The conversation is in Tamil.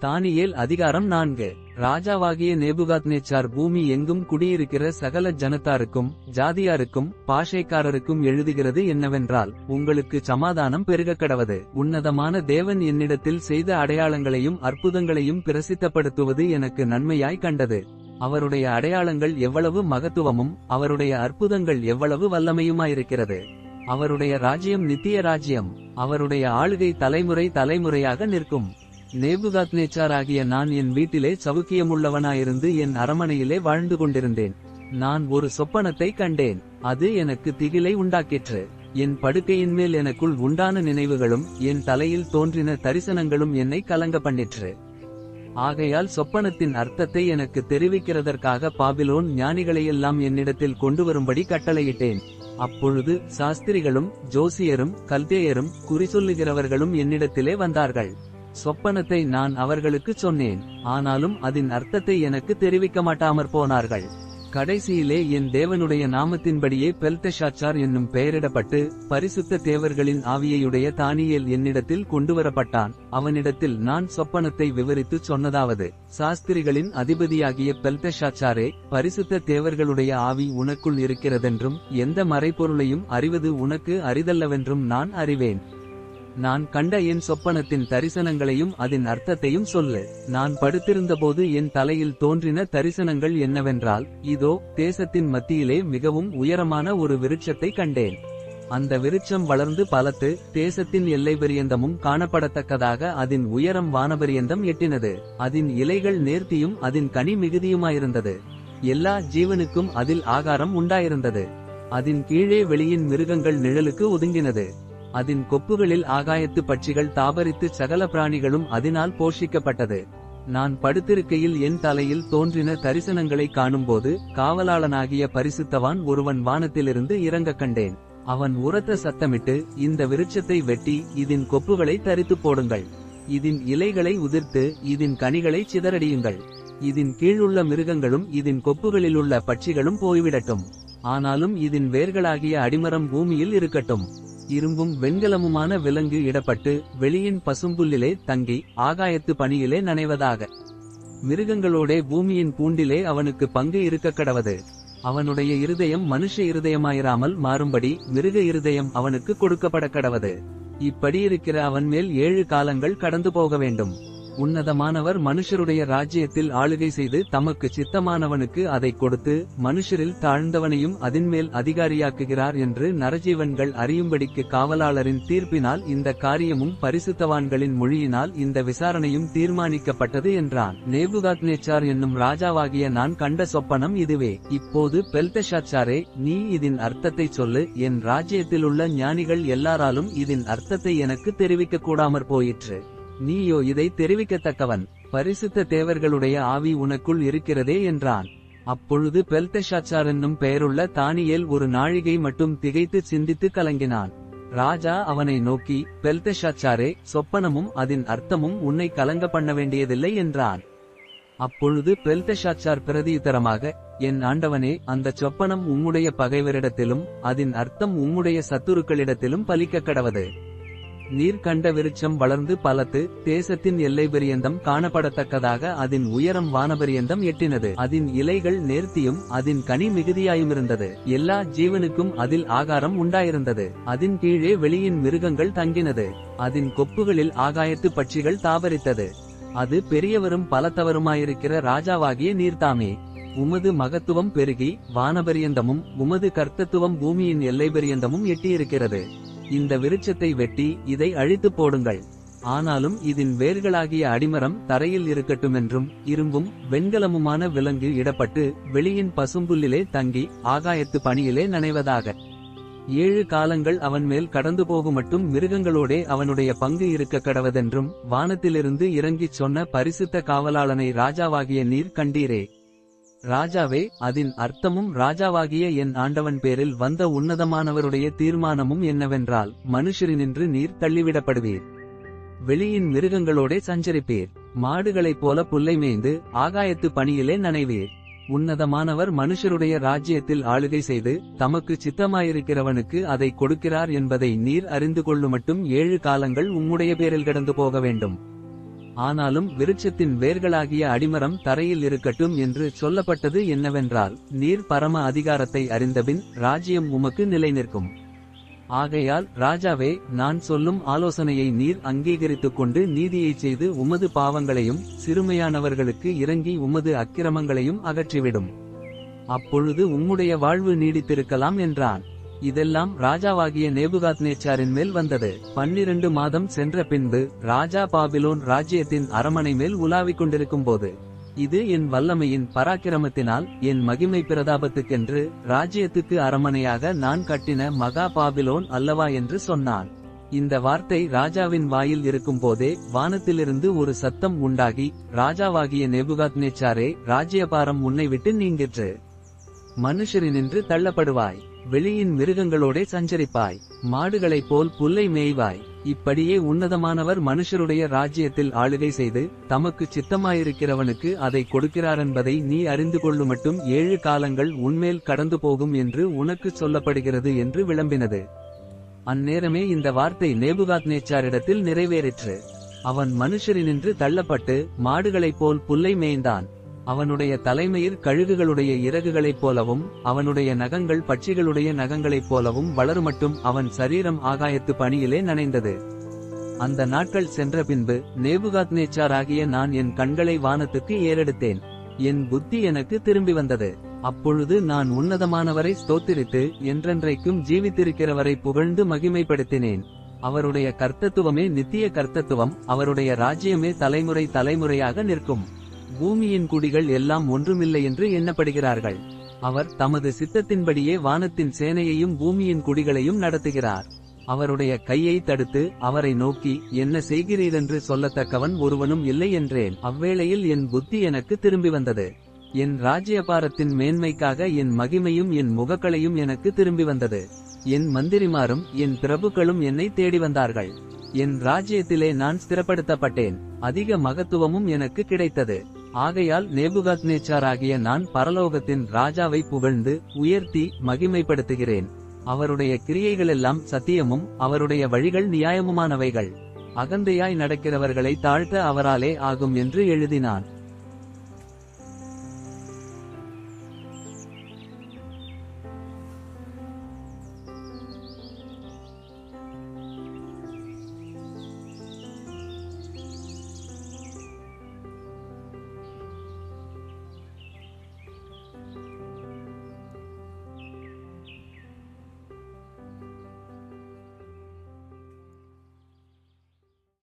தானியேல் அதிகாரம் நான்கு. ராஜாவாகிய நேபுகாத்நேச்சார் பூமி எங்கும் குடியிருக்கிற சகல ஜனத்தாருக்கும் ஜாதியாருக்கும் பாஷைக்காரருக்கும் எழுதுகிறது என்னவென்றால் உங்களுக்கு சமாதானம் பெருகக்கடவது. உன்னதமான தேவன் என்னிடத்தில் செய்த அடையாளங்களையும் அற்புதங்களையும் பிரசித்தப்படுத்துவது எனக்கு நன்மையாய் கண்டது. அவருடைய அடையாளங்கள் எவ்வளவு மகத்துவமும் அவருடைய அற்புதங்கள் எவ்வளவு வல்லமையுமாயிருக்கிறது. அவருடைய ராஜ்யம் நித்திய ராஜ்யம். அவருடைய ஆளுகை தலைமுறை தலைமுறையாக நிற்கும். நேபுகாத்நேச்சாராகிய நான் என் வீட்டிலே சவுக்கியமுள்ளவனாயிருந்து என் அரமனையிலே வாழ்ந்து கொண்டிருந்தேன். நான் ஒரு சொப்பனத்தை கண்டேன். அது எனக்கு திகிலை உண்டாக்கிற்று. என் படுக்கையின் மேல் எனக்குள் உண்டான நினைவுகளும் என் தலையில் தோன்றின தரிசனங்களும் என்னை கலங்க பண்ணிற்று. ஆகையால் சொப்பனத்தின் அர்த்தத்தை எனக்கு தெரிவிக்கிறதற்காக பாபிலோன் ஞானிகளையெல்லாம் என்னிடத்தில் கொண்டு வரும்படி கட்டளையிட்டேன். அப்பொழுது சாஸ்திரிகளும் ஜோசியரும் கல்தேயரும் குறிசொல்லுகிறவர்களும் என்னிடத்திலே வந்தார்கள். சொப்பனத்தை நான் அவர்களுக்கு சொன்னேன் ஆனாலும் அதன் அர்த்தத்தை எனக்கு தெரிவிக்க மாட்டாமற் போனார்கள். கடைசியிலே என் தேவனுடைய நாமத்தின்படியே பெல்தஷாச்சார் என்னும் பெயரிடப்பட்டு பரிசுத்த தேவர்களின் ஆவியையுடைய தானியேல் என்னிடத்தில் கொண்டுவரப்பட்டான். அவனிடத்தில் நான் சொப்பனத்தை விவரித்துச் சொன்னதாவது சாஸ்திரிகளின் அதிபதியாகிய பெல்தஷாச்சாரே பரிசுத்த தேவர்களுடைய ஆவி உனக்குள் இருக்கிறதென்றும் எந்த மறைப்பொருளையும் அறிவது உனக்கு அரிதல்லவென்றும் நான் அறிவேன். நான் கண்ட என் சொப்பனத்தின் தரிசனங்களையும் அதன் அர்த்தத்தையும் சொல்லு. நான் படுத்திருந்தபோது என் தலையில் தோன்றின தரிசனங்கள் என்னவென்றால் இதோ தேசத்தின் மத்தியிலே மிகவும் உயரமான ஒரு விருட்சத்தை கண்டேன். அந்த விருட்சம் வளர்ந்து பலத்து தேசத்தின் எல்லை பரியந்தமும் காணப்படத்தக்கதாக அதன் உயரம் வானபரியந்தம் எட்டினது. அதன் இலைகள் நேர்த்தியும் அதன் கனி மிகுதியுமாயிருந்தது. எல்லா ஜீவனுக்கும் அதில் ஆகாரம் உண்டாயிருந்தது. அதன் கீழே வெளியின் மிருகங்கள் நிழலுக்கு ஒதுங்கினது. அதன் கொப்புகளில் ஆகாயத்து பட்சிகள் தாபரித்து சகல பிராணிகளும் அதனால் போஷிக்கப்பட்டது. நான் படுத்திருக்கையில் என் தலையில் தோன்றின தரிசனங்களை காணும்போது காவலாளனாகிய பரிசுத்தவான் ஒருவன் வானத்திலிருந்து இறங்க கண்டேன். அவன் உரத்த சத்தமிட்டு இந்த விருட்சத்தை வெட்டி இதன் கொப்புகளை தரித்து போடுங்கள். இதன் இலைகளை உதிர்த்து இதன் கனிகளை சிதறடியுங்கள். இதன் கீழுள்ள மிருகங்களும் இதன் கொப்புகளிலுள்ள பட்சிகளும் போய்விடட்டும். ஆனாலும் இதன் வேர்களாகிய அடிமரம் பூமியில் இருக்கட்டும். இரும்பும் வெண்கலமுமான விலங்கு இடப்பட்டு வெளியின் பசும்புல்லிலே தங்கி ஆகாயத்து பணியிலே நனைவதாக. மிருகங்களோடே பூமியின் பூண்டிலே அவனுக்கு பங்கு இருக்க கடவது. அவனுடைய இருதயம் மனுஷ இருதயமாயிராமல் மாறும்படி மிருக இருதயம் அவனுக்கு கொடுக்கப்பட கடவது. இப்படியிருக்கிற அவன் மேல் ஏழு காலங்கள் கடந்து போக வேண்டும். உன்னதமானவர் மனுஷருடைய ராஜ்யத்தில் ஆளுகை செய்து தமக்கு சித்தமானவனுக்கு அதை கொடுத்து மனுஷரில் தாழ்ந்தவனையும் அதின்மேல் அதிகாரியாக்குகிறார் என்று நரஜீவன்கள் அறியும்படிக்கு காவலாளரின் தீர்ப்பினால் இந்த காரியமும் பரிசுத்தவான்களின் மொழியினால் இந்த விசாரணையும் தீர்மானிக்கப்பட்டது என்றான். நேபுகாத்நேச்சார் என்னும் ராஜாவாகிய நான் கண்ட சொப்பனம் இதுவே. இப்போது பெல்தஷாச்சாரே நீ இதன் அர்த்தத்தை சொல்லு. என் ராஜ்யத்திலுள்ள ஞானிகள் எல்லாராலும் இதன் அர்த்தத்தை எனக்கு தெரிவிக்க கூடாமற் போயிற்று. நீயோ இதை தெரிவிக்கத்தக்கவன். பரிசுத்த தேவர்களுடைய ஆவி உனக்குள் இருக்கிறதே என்றான். அப்பொழுது பெல்தஷாச்சார் என்னும் பெயருள்ள தானியேல் ஒரு நாழிகை மட்டும் திகைத்து சிந்தித்து கலங்கினான். ராஜா அவனை நோக்கி பெல்தஷாச்சாரே சொப்பனமும் அதன் அர்த்தமும் உன்னை கலங்க பண்ண வேண்டியதில்லை என்றான். அப்பொழுது பெல்தஷாச்சார் பிரதியுத்தரமாக என் ஆண்டவனே அந்த சொப்பனம் உம்முடைய பகைவரிடத்திலும் அதன் அர்த்தம் உம்முடைய சத்துருக்களிடத்திலும் பலிக்க கடவது. நீர் கண்ட விருட்சம் வளர்ந்து பலத்து தேசத்தின் எல்லை பரியந்தம் காணப்படத்தக்கதாக அதன் உயரம் வானபரியந்தம் எட்டினது. அதன் இலைகள் நேர்த்தியும் அதன் கனி மிகுதியாயுமிருந்தது. எல்லா ஜீவனுக்கும் அதில் ஆகாரம் உண்டாயிருந்தது. அதன் கீழே வெளியின் மிருகங்கள் தங்கினது. அதன் கொப்புகளில் ஆகாயத்து பட்சிகள் தாவரித்தது அது பெரியவரும் பலத்தவருமாயிருக்கிற ராஜாவாகிய நீர்தாமே. உமது மகத்துவம் பெருகி வானபரியந்தமும் உமது கர்த்தத்துவம் பூமியின் எல்லை பரியந்தமும் எட்டியிருக்கிறது. இந்த விருட்சத்தை வெட்டி இதை அழித்து போடுங்கள். ஆனாலும் இதன் வேர்களாகிய அடிமரம் தரையில் இருக்கட்டுமென்றும் இரும்பும் வெண்கலமுமான விலங்கு இடப்பட்டு வெளியின் பசும்புல்லிலே தங்கி ஆகாயத்து பணியிலே நனைவதாக. ஏழு காலங்கள் அவன் மேல் கடந்து போகுமட்டும் மிருகங்களோடே அவனுடைய பங்கு இருக்க கடவதென்றும் வானத்திலிருந்து இறங்கிச் சொன்ன பரிசுத்த காவலாளனை ராஜாவாகிய நீர் கண்டீரே. ராஜாவே அதன் அர்த்தமும் ராஜாவாகிய என் ஆண்டவன் பேரில் வந்த உன்னதமானவருடைய தீர்மானமும் என்னவென்றால் மனுஷரினின்று நீர் தள்ளிவிடப்படுவீர். வெளியின் மிருகங்களோடே சஞ்சரிப்பீர். மாடுகளைப் போல புல்லை மேய்ந்து ஆகாயத்து பணியிலே நனைவீர். உன்னதமானவர் மனுஷருடைய ராஜ்யத்தில் ஆளுகை செய்து தமக்கு சித்தமாயிருக்கிறவனுக்கு அதை கொடுக்கிறார் என்பதை நீர் அறிந்து கொள்ளுமட்டும் ஏழு காலங்கள் உம்முடைய பேரில் கடந்து போக வேண்டும். ஆனாலும் விருட்சத்தின் வேர்களாகிய அடிமரம் தரையில் இருக்கட்டும் என்று சொல்லப்பட்டது என்னவென்றால் நீர் பரம அதிகாரத்தை அறிந்தபின் ராஜ்யம் உமக்கு நிலைநிற்கும். ஆகையால் ராஜாவே நான் சொல்லும் ஆலோசனையை நீர் அங்கீகரித்துக் கொண்டு நீதியைச் செய்து உமது பாவங்களையும் சிறுமையானவர்களுக்கு இறங்கி உமது அக்கிரமங்களையும் அகற்றிவிடும். அப்பொழுது உம்முடைய வாழ்வு நீடித்திருக்கலாம் என்றான். இதெல்லாம் ராஜாவாகிய நேபுகாத்னேச்சாரின் மேல் வந்தது. பன்னிரண்டு மாதம் சென்ற பின்பு ராஜா பாபிலோன் ராஜ்யத்தின் அரமனை மேல் உலாவிக் கொண்டிருக்கும் போது இது என் வல்லமையின் பராக்கிரமத்தினால் என் மகிமை பிரதாபத்துக்கென்று ராஜ்யத்துக்கு அரமனையாக நான் கட்டின மகா பாபிலோன் அல்லவா என்று சொன்னான். இந்த வார்த்தை ராஜாவின் வாயில் இருக்கும்போதே வானத்திலிருந்து ஒரு சத்தம் உண்டாகி ராஜாவாகிய நெபுகாத்நேச்சாரே ராஜ்யபாரம் உன்னை விட்டு நீங்கிற்று. மனுஷரினின்று தள்ளப்படுவாய். வெளியின் மிருகங்களோடே சஞ்சரிப்பாய். மாடுகளைப் போல் புல்லை மேய்வாய். இப்படியே உன்னதமானவர் மனுஷருடைய ராஜ்யத்தில் ஆளுகை செய்து தமக்கு சித்தமாயிருக்கிறவனுக்கு அதை கொடுக்கிறாரென்பதை நீ அறிந்து கொள்ளுமட்டும் ஏழு காலங்கள் உன்மேல் கடந்து போகும் என்று உனக்குச் சொல்லப்படுகிறது என்று விளம்பினது. அந்நேரமே இந்த வார்த்தை நேபுகாத் நேச்சாரிடத்தில் நிறைவேறிற்று. அவன் மனுஷரினின்று தள்ளப்பட்டு மாடுகளைப் போல் புல்லை மேய்ந்தான். அவனுடைய தலைமையில் கழுகுகளுடைய இறகுகளைப் போலவும் அவனுடைய நகங்கள் பட்சிகளுடைய நகங்களைப் போலவும் வளருமட்டும் அவன் சரீரம் ஆகாயத்து பணியிலே நனைந்தது. அந்த நாட்கள் சென்ற பின்பு நேபுகாத் நேச்சாராகிய நான் என் கண்களை வானத்துக்கு ஏறெடுத்தேன். என் புத்தி எனக்கு திரும்பி வந்தது. அப்பொழுது நான் உன்னதமானவரை ஸ்தோத்திரித்து என்றென்றைக்கும் ஜீவித்திருக்கிறவரை புகழ்ந்து மகிமைப்படுத்தினேன். அவருடைய கர்த்தத்துவமே நித்திய கர்த்தத்துவம் அவருடைய ராஜ்யமே தலைமுறை தலைமுறையாக நிற்கும். பூமியின் குடிகள் எல்லாம் ஒன்றுமில்லை என்று எண்ணப்படுகிறார்கள். அவர் தமது சித்தத்தின்படியே வானத்தின் சேனையையும் பூமியின் குடிகளையும் நடத்துகிறார். அவருடைய கையை தடுத்து அவரை நோக்கி என்ன செய்கிறீரென்று சொல்லத்தக்கவன் ஒருவனும் இல்லை என்றேன். அவ்வேளையில் என் புத்தி எனக்கு திரும்பி வந்தது. என் ராஜ்யபாரத்தின் மேன்மைக்காக என் மகிமையும் என் முகக்களையும் எனக்கு திரும்பி வந்தது. என் மந்திரிமாரும் என் பிரபுக்களும் என்னை தேடி வந்தார்கள். என் ராஜ்யத்திலே நான் ஸ்திரப்படுத்தப்பட்டேன். அதிக மகத்துவமும் எனக்கு கிடைத்தது. ஆகையால் நேபுகாத்நேச்சாராகிய நான் பரலோகத்தின் ராஜாவை புகழ்ந்து உயர்த்தி மகிமைப்படுத்துகிறேன். அவருடைய கிரியைகளெல்லாம் சத்தியமும் அவருடைய வழிகள் நியாயமுமானவைகள். அகந்தையாய் நடக்கிறவர்களை தாழ்த்த அவராலே ஆகும் என்று எழுதினான்.